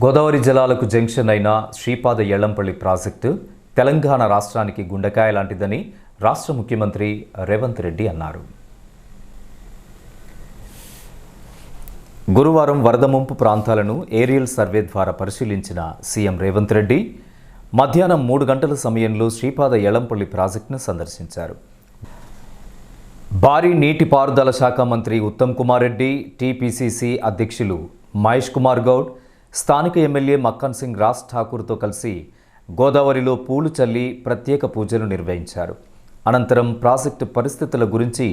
Godavari జలాలకు junction అయిన Sripada ఎళ్ళంపల్లి project Telangana రాష్ట్రానికి గుండెకాయ లాంటిదని రాష్ట్ర ముఖ్యమంత్రి రేవంత్ రెడ్డి అన్నారు. గురువారం వరద ముంపు ప్రాంతాలను ఏరియల్ సర్వే ద్వారా పరిశీలించిన సీఎం రేవంత్ రెడ్డి మధ్యాహ్నం మూడు గంటల సమయంలో శ్రీపాద ఎళ్ళంపల్లి ప్రాజెక్టును సందర్శించారు. భారీ నీటిపారుదల శాఖ మంత్రి ఉత్తమ్ కుమార్ రెడ్డి టీపీసీసీ అధ్యక్షులు మహేష్ కుమార్ గౌడ్ స్థానిక ఎమ్మెల్యే మక్కన్ సింగ్ రాజ్ ఠాకూర్తో కలిసి గోదావరిలో పూలు చల్లి ప్రత్యేక పూజలు నిర్వహించారు. అనంతరం ప్రాజెక్టు పరిస్థితుల గురించి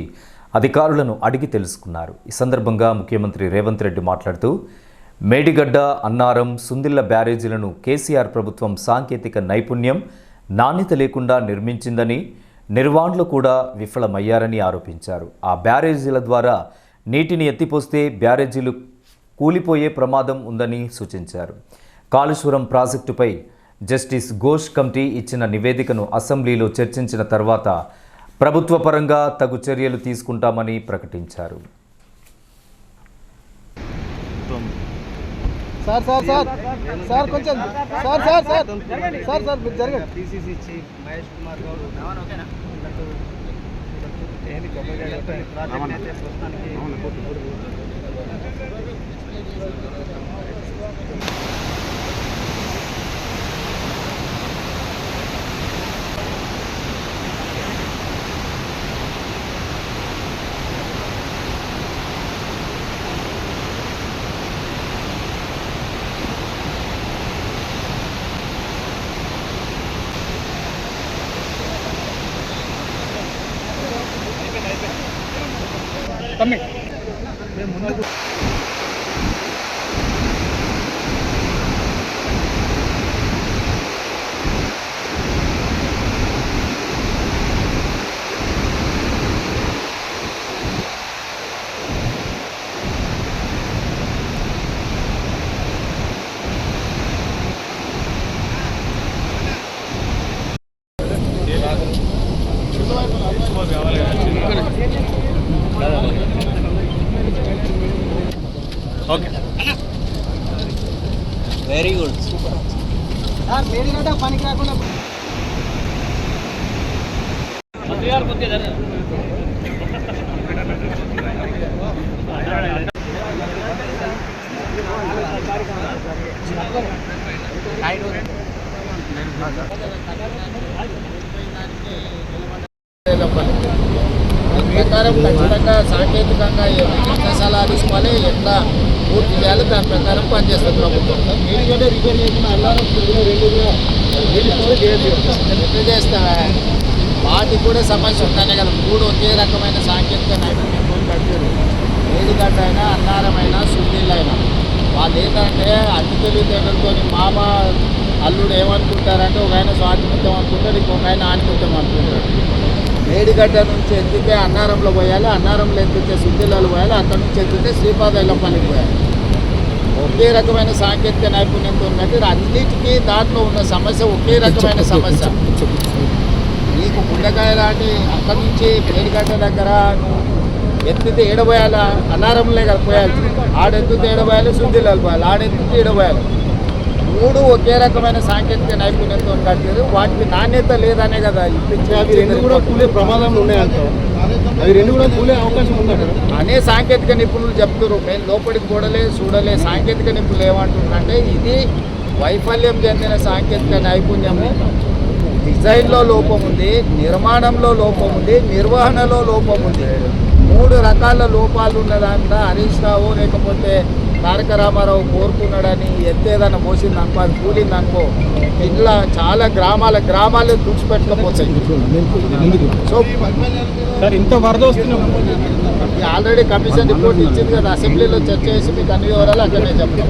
అధికారులను అడిగి తెలుసుకున్నారు. ఈ సందర్భంగా ముఖ్యమంత్రి రేవంత్ రెడ్డి మాట్లాడుతూ మేడిగడ్డ అన్నారం సుందిళ్ళ బ్యారేజీలను కేసీఆర్ ప్రభుత్వం సాంకేతిక నైపుణ్యం నాణ్యత లేకుండా నిర్మించిందని నిర్వాణ్లు కూడా విఫలమయ్యారని ఆరోపించారు. ఆ బ్యారేజీల ద్వారా నీటిని ఎత్తిపోస్తే బ్యారేజీలు కూలిపోయే ప్రమాదం ఉందని సూచించారు. కాళేశ్వరం ప్రాజెక్టుపై జస్టిస్ ఘోష్ కమిటీ ఇచ్చిన నివేదికను అసెంబ్లీలో చర్చించిన తర్వాత ప్రభుత్వ పరంగా తగు చర్యలు తీసుకుంటామని ప్రకటించారు. సార్ సార్ సార్ సార్ కొంచెం sir sir sir sir sir మీరు జరగండి. పిసిసి చీఫ్ మహేష్ కుమార్ గౌడ్ వీళ్ళకు ఏంది தம்பி ప్రాజెక్ట్ అయితే ప్రస్తుతానికి వెరీ గుడ్ సార్ మేడిగడ్డ పనికి రాకుండా ప్రకారం ఖచ్చితంగా సాంకేతికంగా ఎన్ని సలహాలు తీసుకోవాలి ఎట్లా పూర్తి చేయాలి దాని ప్రకారం పనిచేస్తుంది ప్రభుత్వం. రిపేర్ ఎట్లా వాటికి కూడా సమస్య ఉంటానే కదా మూడు ఒకే రకమైన సాంకేతిక నైపుణ్యంతో కట్టారు వేదిగడ్డ అయినా అన్నారమైనా అయినా వాళ్ళు ఏంటంటే అతి తెలివితేటలతో మామ అల్లుడు ఏమనుకుంటారంటే ఒక ఆయన స్వాతిమిత్యం అనుకుంటాడు ఇంకొక ఆయన ఆనిమిత్యం అనుకుంటాడు. మేడిగడ్డ నుంచి ఎత్తితే అన్నారంలో పోయాలి అన్నారంలో ఎత్తితే సుద్దిలాలు పోయాలి అక్కడి నుంచి ఎత్తితే శ్రీపాద ఇళ్ళపల్లికి పోయాలి. ఒకే రకమైన సాంకేతిక నైపుణ్యంతో ఉన్నట్టు అన్నిటికీ దాంట్లో ఉన్న సమస్య ఒకే రకమైన సమస్య. నీకు గుండెకాయ లాంటి అక్కడి నుంచి మేడిగడ్డ దగ్గర నువ్వు ఎత్తితే ఏడబోయాలి? అన్నారంలో కదా పోయాలి. ఆడెత్తితే ఏడబోయాలి సుద్దిలాలు పోయాలి. ఆడెత్తితే ఏడబోయాలి. మూడు ఒకే రకమైన సాంకేతిక నైపుణ్యంతో కట్టారు. వాటికి నాణ్యత లేదనే కదా ఇప్పించి అవి రెండు కూడా కూలే ప్రమాదంలో ఉన్నాయంటారు అవి రెండు కూడా కూలే అవకాశం ఉందంటారు. అనే సాంకేతిక నిపుణులు చెప్తారు మేము లోపలికి కూడలే చూడలే సాంకేతిక నిపుణులు ఏమంటున్నారంటే ఇది వైఫల్యం చెందిన సాంకేతిక నైపుణ్యము. డిజైన్లో లోపం ఉంది నిర్మాణంలో లోపం ఉంది నిర్వహణలో లోపం ఉంది. మూడు రకాల లోపాలు ఉన్న దాంట్లో హరీష్ రావు లేకపోతే తారక రామారావు కోరుకున్నాడని ఎత్తేదన్న పోసింది అనుకో అది కూలింది అనుకో ఇట్లా చాలా గ్రామాల గ్రామాలు తుడిచిపెట్టకపోతాయి. సో సార్ ఇంత వరద వస్తున్నప్పుడు ఆల్రెడీ కమిషన్ రిపోర్ట్ ఇచ్చింది కదా అసెంబ్లీలో చర్చ చేసి మీకు అన్ని వివరాలు అక్కడనే చెప్తాం.